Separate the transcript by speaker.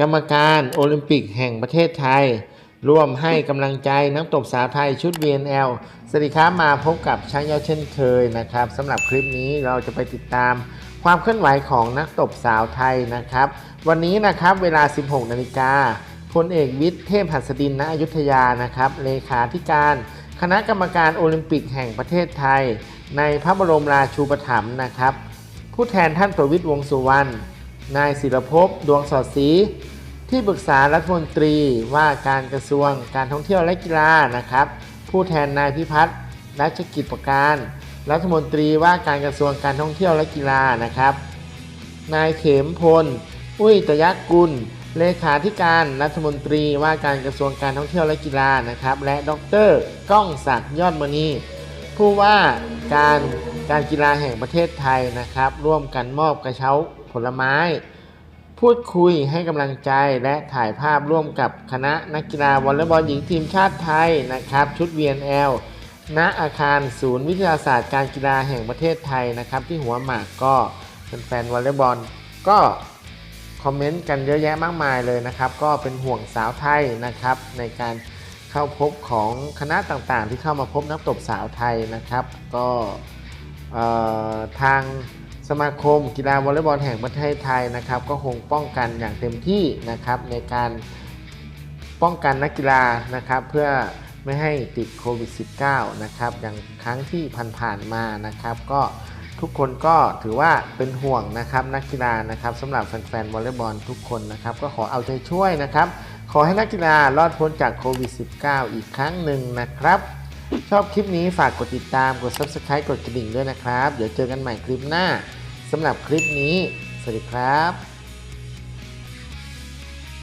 Speaker 1: กรรมการโอลิมปิกแห่งประเทศไทย ร่วมให้กำลังใจนักตบสาวไทยชุด VNL สวัสดีครับมาพบกับช้างยาวเช่นเคยนะครับสำหรับคลิปนี้เราจะไปติดตามความเคลื่อนไหวของนักตบสาวไทยนะครับ วันนี้นะครับเวลา 16 นาฬิกาพลเอกวิทย์เทพหัสดินณอยุธยานะครับเลขาธิการ คณะกรรมการโอลิมปิกแห่งประเทศไทย ในพระบรมราชูปถัมภ์นะครับ ผู้แทนท่านประวิตรวงสุวรรณ นายศิรภพดวงสอดศรีที่ปรึกษารัฐมนตรีว่าการกระทรวงการท่องเที่ยวและกีฬานะครับ ผู้แทนนายพิพัฒน์รัชกิจประการ รัฐมนตรีว่าการกระทรวงการท่องเที่ยวและกีฬานะครับ นายเขมพล อุ้ยตยกุล เลขาธิการรัฐมนตรีว่าการกระทรวงการท่องเที่ยวและกีฬานะครับ และดรก้องศักดิ์ยอดมณีผู้ว่าการ การกีฬาแห่งประเทศไทยนะครับ ร่วมกันมอบกระเช้าผลไม้ พูดคุยให้กำลังใจและถ่ายภาพร่วมกับคณะนักกีฬาวอลเลย์บอลหญิงทีมชาติไทยนะครับ ชุด VNL ณอาคารศูนย์วิทยาศาสตร์การกีฬาแห่งประเทศไทยนะครับ ที่หัวหมากก็แฟนๆวอลเลย์บอลก็คอมเมนต์กันเยอะแยะมากมายเลยนะครับ ก็เป็นห่วงสาวไทยนะครับ ในการเข้าพบของคณะต่างๆ ที่เข้ามาพบนักตบสาวไทยนะครับ ก็ ทางสมาคมกีฬาวอลเลย์บอลแห่งประเทศไทยนะครับ ก็คงป้องกันอย่างเต็มที่นะครับในการป้องกันนักกีฬานะครับ เพื่อไม่ให้ติดโควิด -19 นะครับอย่างครั้งที่ผ่านๆมานะครับ ก็ทุกคนก็ถือว่าเป็นห่วงนะครับนักกีฬานะครับสำหรับแฟนๆวอลเลย์บอลทุกคนนะครับ ก็ขอเอาใจช่วยนะครับ ขอให้นักกีฬารอดพ้นจากโควิด -19 อีกครั้งหนึ่งนะครับ ชอบคลิปนี้ฝากกดติดตามกด Subscribe กดกระดิ่งด้วยนะครับ เดี๋ยวเจอกันใหม่คลิปหน้าสำหรับคลิปนี้ สวัสดีครับ